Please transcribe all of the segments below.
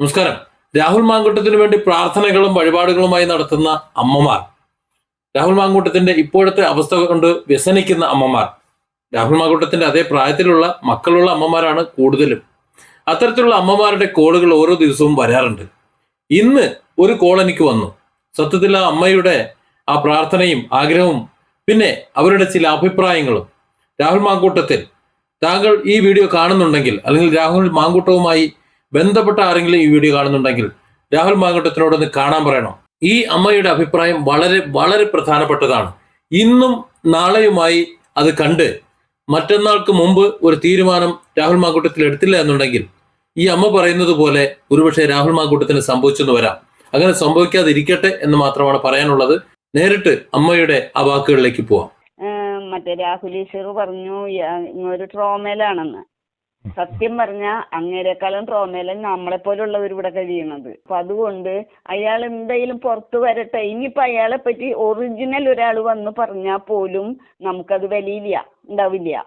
നമസ്കാരം. രാഹുൽ മാങ്കൂട്ടത്തിന് വേണ്ടി പ്രാർത്ഥനകളും വഴിപാടുകളുമായി നടത്തുന്ന അമ്മമാർ. രാഹുൽ മാങ്കൂട്ടത്തിന്റെ ഇപ്പോഴത്തെ അവസ്ഥ കൊണ്ട് വ്യസനിക്കുന്ന അമ്മമാർ. രാഹുൽ മാങ്കൂട്ടത്തിന്റെ അതേ പ്രായത്തിലുള്ള മക്കളുള്ള അമ്മമാരാണ് കൂടുതലും. അത്തരത്തിലുള്ള അമ്മമാരുടെ കോളുകൾ ഓരോ ദിവസവും വരാറുണ്ട്. ഇന്ന് ഒരു കോൾ എനിക്ക് വന്നു. സത്യത്തിൽ ആ അമ്മയുടെ ആ പ്രാർത്ഥനയും ആഗ്രഹവും പിന്നെ അവരുടെ ചില അഭിപ്രായങ്ങളും രാഹുൽ മാങ്കൂട്ടത്തിൽ താങ്കൾ ഈ വീഡിയോ കാണുന്നുണ്ടെങ്കിൽ അല്ലെങ്കിൽ രാഹുൽ മാങ്കൂട്ടവുമായി ബന്ധപ്പെട്ട ആരെങ്കിലും ഈ വീഡിയോ കാണുന്നുണ്ടെങ്കിൽ രാഹുൽ മാങ്കൂട്ടത്തിനോടൊന്ന് കാണാൻ പറയണം? ഈ അമ്മയുടെ അഭിപ്രായം വളരെ വളരെ പ്രധാനപ്പെട്ടതാണ്. ഇന്നും നാളെയുമായി അത് കണ്ട് മറ്റന്നാൾക്ക് മുമ്പ് ഒരു തീരുമാനം രാഹുൽ മാങ്കൂട്ടത്തിൽ എടുത്തില്ല എന്നുണ്ടെങ്കിൽ ഈ അമ്മ പറയുന്നത് പോലെ ഒരുപക്ഷെ രാഹുൽ മാങ്കൂട്ടത്തിന് സംഭവിച്ചെന്ന് വരാം. അങ്ങനെ സംഭവിക്കാതിരിക്കട്ടെ എന്ന് മാത്രമാണ് പറയാനുള്ളത്. നേരിട്ട് അമ്മയുടെ ആ വാക്കുകളിലേക്ക് പോവാം. മറ്റേ രാഹുൽ ഈശ്വർ പറഞ്ഞു ഒരു ട്രോമയിലാണെന്ന് സത്യം പറഞ്ഞ അങ്ങേരെക്കാളും ട്രോമയിലും നമ്മളെ പോലുള്ളവർ ഇവിടെ കഴിയണത്. അപ്പൊ അതുകൊണ്ട് അയാൾ എന്തെങ്കിലും പുറത്തു വരട്ടെ. ഇനിയിപ്പോ അയാളെ പറ്റി ഒറിജിനൽ ഒരാൾ വന്ന് പറഞ്ഞാൽ പോലും നമുക്കത് വിലയില്ല ഉണ്ടാവില്ല.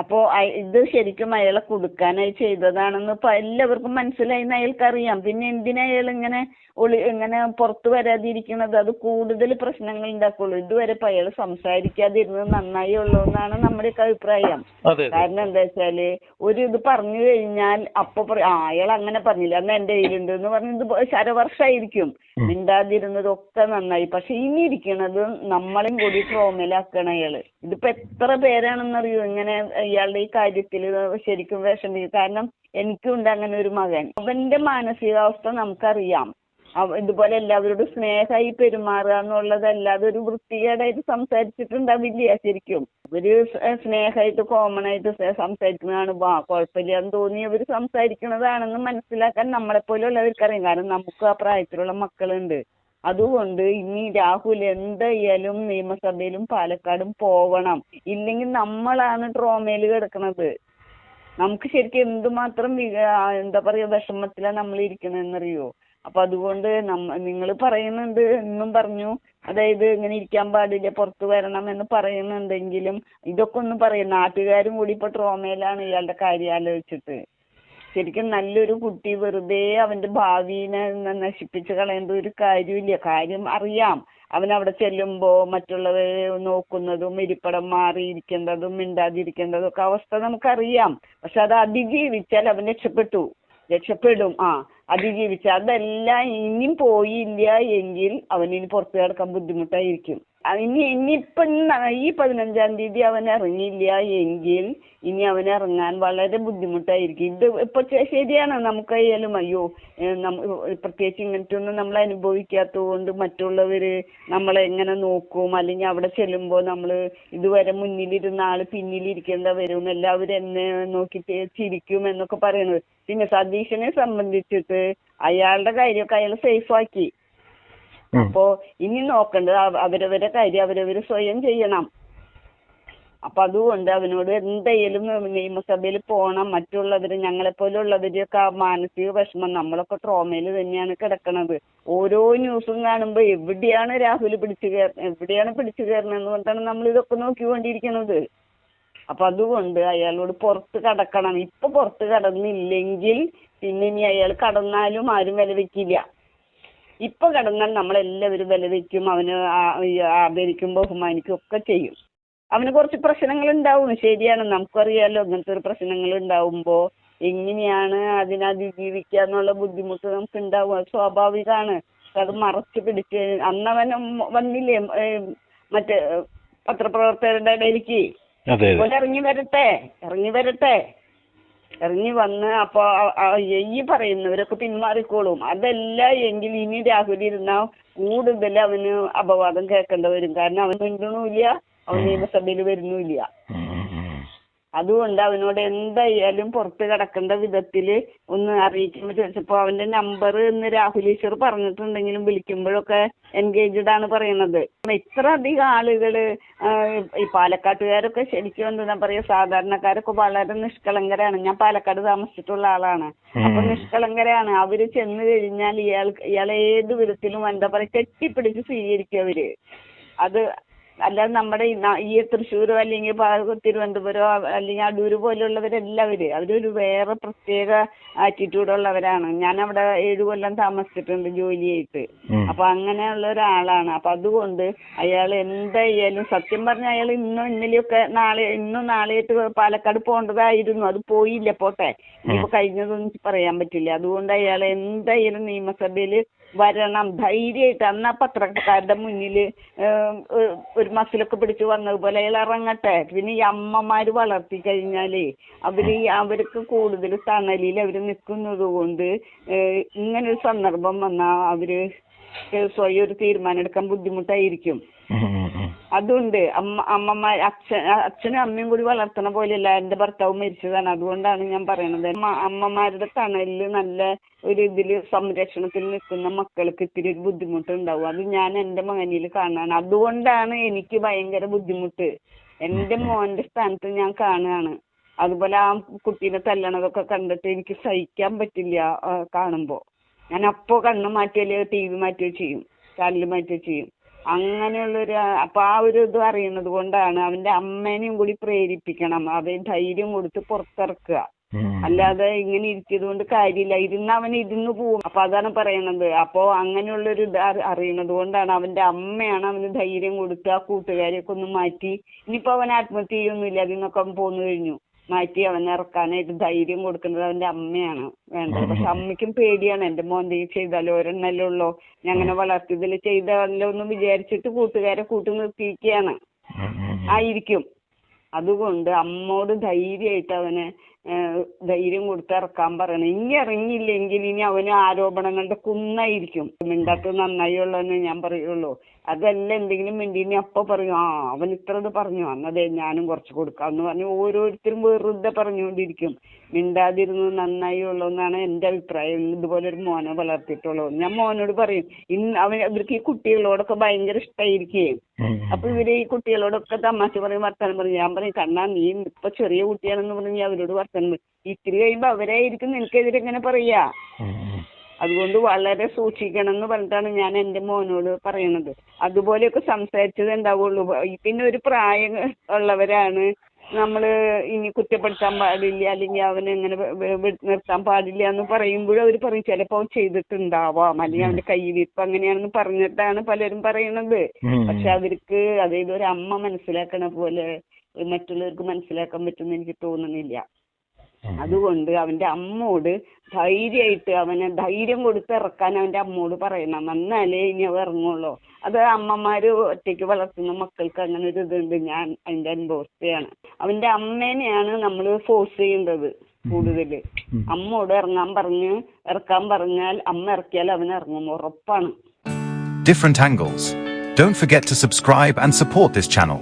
അപ്പോ അയ- ഇത് ശരിക്കും അയാളെ കൊടുക്കാനായി ചെയ്തതാണെന്ന് എല്ലാവർക്കും മനസ്സിലായിന്ന് അയാൾക്ക് അറിയാം പിന്നെ എന്തിനാ അയാൾ ഇങ്ങനെ ഒളി ഇങ്ങനെ പുറത്ത് വരാതിരിക്കുന്നത് അത് കൂടുതൽ പ്രശ്നങ്ങൾ ഉണ്ടാക്കുള്ളൂ. ഇതുവരെ ഇപ്പൊ അയാൾ സംസാരിക്കാതിരുന്നത് നന്നായി ഉള്ളൂ എന്നാണ് നമ്മുടെയൊക്കെ അഭിപ്രായം. കാരണം എന്താ വെച്ചാൽ ഒരു ഇത് പറഞ്ഞു കഴിഞ്ഞാൽ അപ്പൊ പറയും ആ അയാൾ അങ്ങനെ പറഞ്ഞില്ല. അന്ന് എന്റെ കയ്യിലുണ്ട് എന്ന് പറഞ്ഞത് ശരവർഷമായിരിക്കും മിണ്ടാതിരുന്നതൊക്കെ നന്നായി. പക്ഷെ ഇനി ഇരിക്കണത് നമ്മളെയും കൂടി ട്രോമയിലാക്കണം അയാൾ ഇതിപ്പോ എത്ര പേരാണെന്നറിയോ? ഇങ്ങനെ ഇയാളുടെ ഈ കാര്യത്തിൽ ശരിക്കും വിഷമിക്കും. കാരണം എനിക്കുണ്ട് അങ്ങനെ ഒരു മകൻ. അവന്റെ മാനസികാവസ്ഥ നമുക്കറിയാം. ഇതുപോലെ എല്ലാവരോടും സ്നേഹമായി പെരുമാറുക എന്നുള്ളതല്ലാതെ ഒരു വൃത്തികേടായിട്ട് സംസാരിച്ചിട്ടുണ്ടാവില്ല ശരിക്കും. ഒരു സ്നേഹമായിട്ട് കോമൺ ആയിട്ട് സംസാരിക്കുന്നതാണ്. വാ കുഴപ്പമില്ല എന്ന് തോന്നി അവർ സംസാരിക്കുന്നതാണെന്ന് മനസ്സിലാക്കാൻ നമ്മളെ പോലെയുള്ളവർക്ക് അറിയാം കാരണം നമുക്ക് ആ പ്രായത്തിലുള്ള മക്കളുണ്ട്. അതുകൊണ്ട് ഇനി രാഹുൽ എന്തായാലും നിയമസഭയിലും പാലക്കാടും പോവണം. ഇല്ലെങ്കിൽ നമ്മളാണ് ട്രോമയിൽ കിടക്കുന്നത് നമുക്ക് ശരിക്കും എന്തുമാത്രം മാത്രം എന്താ പറയാ വിഷമത്തിലാണ് നമ്മൾ ഇരിക്കണെന്നറിയോ അപ്പൊ അതുകൊണ്ട് നമ്മ നിങ്ങൾ പറയുന്നുണ്ട് എന്നും പറഞ്ഞു. അതായത് ഇങ്ങനെ ഇരിക്കാൻ പാടില്ല പുറത്ത് വരണം എന്ന് പറയുന്നുണ്ടെങ്കിലും ഇതൊക്കെ ഒന്ന് പറയും. നാട്ടുകാരും കൂടി ഇപ്പൊ ട്രോമയിലാണ് ഇയാളുടെ കാര്യം ആലോചിച്ചിട്ട്. ശരിക്കും നല്ലൊരു കുട്ടി വെറുതെ അവന്റെ ഭാവിനെ നശിപ്പിച്ച് കളയേണ്ട ഒരു കാര്യമില്ല. കാര്യം അറിയാം. അവൻ അവിടെ ചെല്ലുമ്പോ മറ്റുള്ളവരെ നോക്കുന്നതും ഇരിപ്പടം മാറിയിരിക്കേണ്ടതും മിണ്ടാതിരിക്കേണ്ടതും ഒക്കെ അവസ്ഥ നമുക്കറിയാം. പക്ഷെ അത് അതിജീവിച്ചാൽ അവൻ രക്ഷപ്പെട്ടു. രക്ഷപ്പെടും. ആ അതിജീവിച്ച അതെല്ലാം ഇനിയും പോയില്ല എങ്കിൽ അവനിനി പുറത്തു കിടക്കാൻ ബുദ്ധിമുട്ടായിരിക്കും. ഇനി ഇനിയിപ്പം ഇന്ന് ഈ പതിനഞ്ചാം തീയതി അവൻ ഇറങ്ങിയില്ല എങ്കിൽ ഇനി അവൻ ഇറങ്ങാൻ വളരെ ബുദ്ധിമുട്ടായിരിക്കും. ഇത് ഇപ്പൊ ശരിയാണ്. നമുക്കായാലും അയ്യോ പ്രത്യേകിച്ച് ഇങ്ങനത്തെ ഒന്നും നമ്മൾ അനുഭവിക്കാത്തതുകൊണ്ട് മറ്റുള്ളവര് നമ്മളെ എങ്ങനെ നോക്കും? അല്ലെങ്കിൽ അവിടെ ചെല്ലുമ്പോൾ നമ്മൾ ഇതുവരെ മുന്നിലിരുന്ന ആൾ പിന്നിലിരിക്കേണ്ട വരും. എല്ലാവരും എന്നെ നോക്കി ചിരിക്കും എന്നൊക്കെ പറയുന്നത്. പിന്നെ സതീശനെ സംബന്ധിച്ചിട്ട് അയാളുടെ കാര്യമൊക്കെ അയാൾ സേഫ് ആക്കി. അപ്പോ ഇനി നോക്കേണ്ടത് അവ- അവരവരെ കാര്യം അവരവര് സ്വയം ചെയ്യണം. അപ്പൊ അതുകൊണ്ട് അവനോട് എന്തായാലും നിയമസഭയിൽ പോണം. മറ്റുള്ളവര് ഞങ്ങളെ പോലുള്ളവരെയൊക്കെ ആ മാനസിക വിഷമം നമ്മളൊക്കെ ട്രോമയിൽ തന്നെയാണ് കിടക്കണത്. ഓരോ ന്യൂസും കാണുമ്പോ എവിടെയാണ് രാഹുൽ പിടിച്ചു കയറ എവിടെയാണ് പിടിച്ചു കയറണെന്ന് പറഞ്ഞാണ് നമ്മൾ ഇതൊക്കെ നോക്കിക്കൊണ്ടിരിക്കുന്നത് അപ്പൊ അതുകൊണ്ട് അയാളോട് പുറത്ത് കടക്കണം. ഇപ്പൊ പുറത്ത് കടന്നില്ലെങ്കിൽ പിന്നെ ഇനി അയാൾ കടന്നാലും ആരും വില വെക്കില്ല. ഇപ്പൊ കിടന്നാൽ നമ്മളെല്ലാവരും വില വെക്കും അവന് ആദരിക്കും ബഹുമാനിക്കും ഒക്കെ ചെയ്യും. അവന് കുറച്ച് പ്രശ്നങ്ങൾ ഉണ്ടാവും ശരിയാണ് നമുക്കറിയാലോ ഇങ്ങനത്തെ ഒരു പ്രശ്നങ്ങൾ ഉണ്ടാവുമ്പോ എങ്ങനെയാണ് അതിനെ അതിജീവിക്കുക എന്നുള്ള ബുദ്ധിമുട്ട് നമുക്ക് ഉണ്ടാവും അത് സ്വാഭാവികമാണ്. അത് മറച്ചു പിടിച്ച് അന്നവൻ വന്നില്ലേ മറ്റേ പത്രപ്രവർത്തകരുടെ ഇടയിലേക്ക്? ഇറങ്ങി വരട്ടെ ഇറങ്ങി വരട്ടെ. ഇറങ്ങി വന്ന് അപ്പൊ ഈ പറയുന്നവരൊക്കെ പിന്മാറിക്കോളും. അതല്ല എങ്കിൽ ഇനി രാഹുൽ ഇരുന്നാ കൂടുതൽ അവന് അപവാദം കേൾക്കേണ്ടി വരും. കാരണം അവൻ മിണ്ടണമില്ല അവൻ നിയമസഭയിൽ വരുന്നുമില്ല. അതുകൊണ്ട് അവനോട് എന്തായാലും പുറത്ത് കിടക്കേണ്ട വിധത്തിൽ ഒന്ന് അറിയിക്കുമ്പോൾ ചോദിച്ചപ്പോ അവന്റെ നമ്പർ ഇന്ന് രാഹുൽ ഈശ്വർ പറഞ്ഞിട്ടുണ്ടെങ്കിലും വിളിക്കുമ്പോഴൊക്കെ എൻഗേജ്ഡ് ആണ് പറയുന്നത് ഇത്ര അധികം ആളുകൾ ആ, ഈ പാലക്കാട്ടുകാരൊക്കെ ശരിക്കും എന്താ പറയാ സാധാരണക്കാരൊക്കെ വളരെ നിഷ്കളങ്കരാണ്. ഞാൻ പാലക്കാട് താമസിച്ചിട്ടുള്ള ആളാണ്. അപ്പൊ നിഷ്കളങ്കരാണ്. അവർ ചെന്ന് കഴിഞ്ഞാൽ ഇയാൾ ഇയാളെ ഏത് വിധത്തിലും എന്താ പറയാ കെട്ടിപ്പിടിച്ച് സ്വീകരിക്കും അവർ. അത് അല്ലാതെ നമ്മുടെ ഈ തൃശ്ശൂരോ അല്ലെങ്കിൽ തിരുവനന്തപുരമോ അല്ലെങ്കിൽ അടൂര് പോലുള്ളവരെല്ലാവര് അവരൊരു വേറെ പ്രത്യേക ആറ്റിറ്റ്യൂഡ് ഉള്ളവരാണ് ഞാൻ അവിടെ ഏഴു കൊല്ലം താമസിച്ചിട്ടുണ്ട് ജോലിയായിട്ട്. അപ്പൊ അങ്ങനെയുള്ള ഒരാളാണ് അപ്പൊ അതുകൊണ്ട് അയാൾ എന്തായാലും സത്യം പറഞ്ഞാൽ അയാൾ ഇന്നും ഇന്നലെയൊക്കെ നാളെ ഇന്നും നാളെയായിട്ട് പാലക്കാട് പോകേണ്ടതായിരുന്നു. അത് പോയില്ല പോട്ടെ. ഇനിയിപ്പോ കഴിഞ്ഞതൊന്നും പറയാൻ പറ്റില്ല. അതുകൊണ്ട് അയാൾ എന്തായാലും നിയമസഭയിൽ വരണം. ധൈര്യമായിട്ട്. അന്ന് ആ പത്രക്കാരുടെ മുന്നിൽ ഒരു മസിലൊക്കെ പിടിച്ച് വന്നതുപോലെ അയാൾ ഇറങ്ങട്ടെ. പിന്നെ ഈ അമ്മമാര് വളർത്തി കഴിഞ്ഞാലേ അവർ ഈ- അവർക്ക് കൂടുതൽ തണലിൽ അവർ നിൽക്കുന്നത് കൊണ്ട് ഏഹ് ഇങ്ങനൊരു സന്ദർഭം വന്നാൽ അവർ സ്വയം ഒരു തീരുമാനം എടുക്കാൻ ബുദ്ധിമുട്ടായിരിക്കും. അതുണ്ട്. അമ്മ അമ്മമാർ അച്ഛൻ അച്ഛനും അമ്മയും കൂടി വളർത്തണ പോലെയല്ല എന്റെ ഭർത്താവ് മരിച്ചതാണ്. അതുകൊണ്ടാണ് ഞാൻ പറയണത്. അമ്മ അമ്മമാരുടെ തണലിൽ നല്ല ഒരു ഇതിൽ സംരക്ഷണത്തിൽ നിൽക്കുന്ന മക്കൾക്ക് ഇത്തിരി ഒരു ബുദ്ധിമുട്ടുണ്ടാവും. അത് ഞാൻ എന്റെ മകനിൽ കാണാണ്. അതുകൊണ്ടാണ് എനിക്ക് ഭയങ്കര ബുദ്ധിമുട്ട്. എന്റെ മോന്റെ സ്ഥാനത്ത് ഞാൻ കാണുകയാണ്. അതുപോലെ ആ കുട്ടീനെ തല്ലണതൊക്കെ കണ്ടിട്ട് എനിക്ക് സഹിക്കാൻ പറ്റില്ല കാണുമ്പോൾ കാണുമ്പോ. ഞാൻ അപ്പോ കണ്ണ് മാറ്റിയല്ലേ ടി വി മാറ്റുകയോ ചെയ്യും ചാനൽ മാറ്റുകയോ ചെയ്യും. അങ്ങനെയുള്ളൊരു അപ്പൊ ആ ഒരു ഇത് അറിയുന്നത് കൊണ്ടാണ് അവന്റെ അമ്മേനെയും കൂടി പ്രേരിപ്പിക്കണം. അവൻ ധൈര്യം കൊടുത്ത് പുറത്തിറക്കുക. അല്ലാതെ ഇങ്ങനെ ഇരിക്കുന്നത് കൊണ്ട് കാര്യമില്ല. ഇരുന്ന് അവൻ ഇരുന്ന് പോവും. അപ്പൊ അതാണ് പറയണത്. അപ്പോ അങ്ങനെയുള്ളൊരു ഇത് അറി- അറിയണത് കൊണ്ടാണ് അവന്റെ അമ്മയാണ് അവന് ധൈര്യം കൊടുത്ത് ആ കൂട്ടുകാരെയൊക്കെ ഒന്ന് മാറ്റി. ഇനിയിപ്പോ അവൻ ആത്മഹത്യ ചെയ്യൊന്നുമില്ല അതിൽ നിന്നൊക്കെ അവൻ പോന്നു കഴിഞ്ഞു. മാറ്റി അവനെ ഇറക്കാനായിട്ട് ധൈര്യം കൊടുക്കുന്നത് അവന്റെ അമ്മയാണ് വേണ്ടത്. പക്ഷെ അമ്മയ്ക്കും പേടിയാണ്. എന്റെ മോൻ എന്തെങ്കിലും ചെയ്താലോ? ഒരെണ്ണല്ലേ ഉള്ളോ. ഞാൻ അങ്ങനെ വളർത്തിയതിൽ ചെയ്താലോ എന്ന് വിചാരിച്ചിട്ട് കൂട്ടുകാരെ കൂട്ടി നിർത്തിയിരിക്കുകയാണ്. ആയിരിക്കും. അതുകൊണ്ട് അമ്മോട് ധൈര്യമായിട്ട് അവനെ ധൈര്യം കൊടുത്ത് ഇറക്കാൻ പറയണം. ഇനി ഇറങ്ങിയില്ലെങ്കിൽ ഇനി അവന് ആരോപണങ്ങളുടെ കുന്നായിരിക്കും. മിണ്ടാത്തത് നന്നായി ഉള്ളതെന്ന് ഞാൻ പറയുള്ളൂ. അതല്ല എന്തെങ്കിലും മിണ്ടി ഇനി അപ്പൊ പറയും ആ അവൻ ഇത്ര ഇത് പറഞ്ഞു അന്നതേ ഞാനും കുറച്ച് കൊടുക്കാം. എന്ന് പറഞ്ഞു ഓരോരുത്തരും വെറുതെ പറഞ്ഞുകൊണ്ടിരിക്കും. മിണ്ടാതിരുന്ന് നന്നായി ഉള്ളതെന്നാണ് എന്റെ അഭിപ്രായം. ഇതുപോലെ ഒരു മോനെ വളർത്തിയിട്ടുള്ളത് ഞാൻ മോനോട് പറയും ഇന്ന് അവൻ ഇവർക്ക് ഈ കുട്ടികളോടൊക്കെ ഭയങ്കര ഇഷ്ടമായിരിക്കുകയും അപ്പൊ ഇവർ ഈ കുട്ടികളോടൊക്കെ തമാശ പറയും വർത്തമാനം പറയും. ഞാൻ പറയും കണ്ണാ നീ ഇപ്പൊ ചെറിയ കുട്ടിയാണെന്ന് പറഞ്ഞ് അവരോട് പറയും ഇത്തിരി കഴിയുമ്പോ അവരായിരിക്കും നിനക്കെതിരെ ഇങ്ങനെ പറയാ. അതുകൊണ്ട് വളരെ സൂക്ഷിക്കണം എന്ന് പറഞ്ഞിട്ടാണ് ഞാൻ എന്റെ മോനോട് പറയണത്. അതുപോലെയൊക്കെ സംസാരിച്ചത് ഉണ്ടാവുള്ളൂ പിന്നെ ഒരു പ്രായം ഉള്ളവരാണ് നമ്മൾ ഇനി കുറ്റപ്പെടുത്താൻ പാടില്ല അല്ലെങ്കിൽ അവനെ ഇങ്ങനെ നിർത്താൻ പാടില്ല എന്ന് പറയുമ്പോഴും അവർ പറയും. ചിലപ്പോൾ അവൻ ചെയ്തിട്ടുണ്ടാവാം അല്ലെങ്കിൽ അവന്റെ കയ്യിലിരിപ്പ് അങ്ങനെയാണെന്ന് പറഞ്ഞിട്ടാണ് പലരും പറയണത്. പക്ഷെ അവർക്ക് അതായത് ഒരു അമ്മ മനസ്സിലാക്കണ പോലെ മറ്റുള്ളവർക്ക് മനസ്സിലാക്കാൻ പറ്റുമെന്ന് എനിക്ക് തോന്നുന്നില്ല. അതുകൊണ്ട് അവന്റെ അമ്മോട് ധൈര്യമായിട്ട് അവനെ ധൈര്യം കൊടുത്ത് ഇറക്കാൻ അവന്റെ അമ്മോട് പറയണം. എന്നാലേ ഇനി അവ ഇറങ്ങുള്ളൂ. അത് അമ്മമാര് ഒറ്റയ്ക്ക് വളർത്തുന്ന മക്കൾക്ക് അങ്ങനെ ഒരു ഇതുണ്ട്. ഞാൻ അതിന്റെ അനുഭവസ്ഥയാണ് അവന്റെ അമ്മേനെയാണ് നമ്മൾ ഫോഴ്സ് ചെയ്യേണ്ടത് കൂടുതൽ അമ്മോട് ഇറങ്ങാൻ പറഞ്ഞ് ഇറക്കാൻ പറഞ്ഞാൽ അമ്മ ഇറക്കിയാൽ അവൻ ഇറങ്ങും ഉറപ്പാണ്. Different angles. Don't forget to subscribe and support this channel.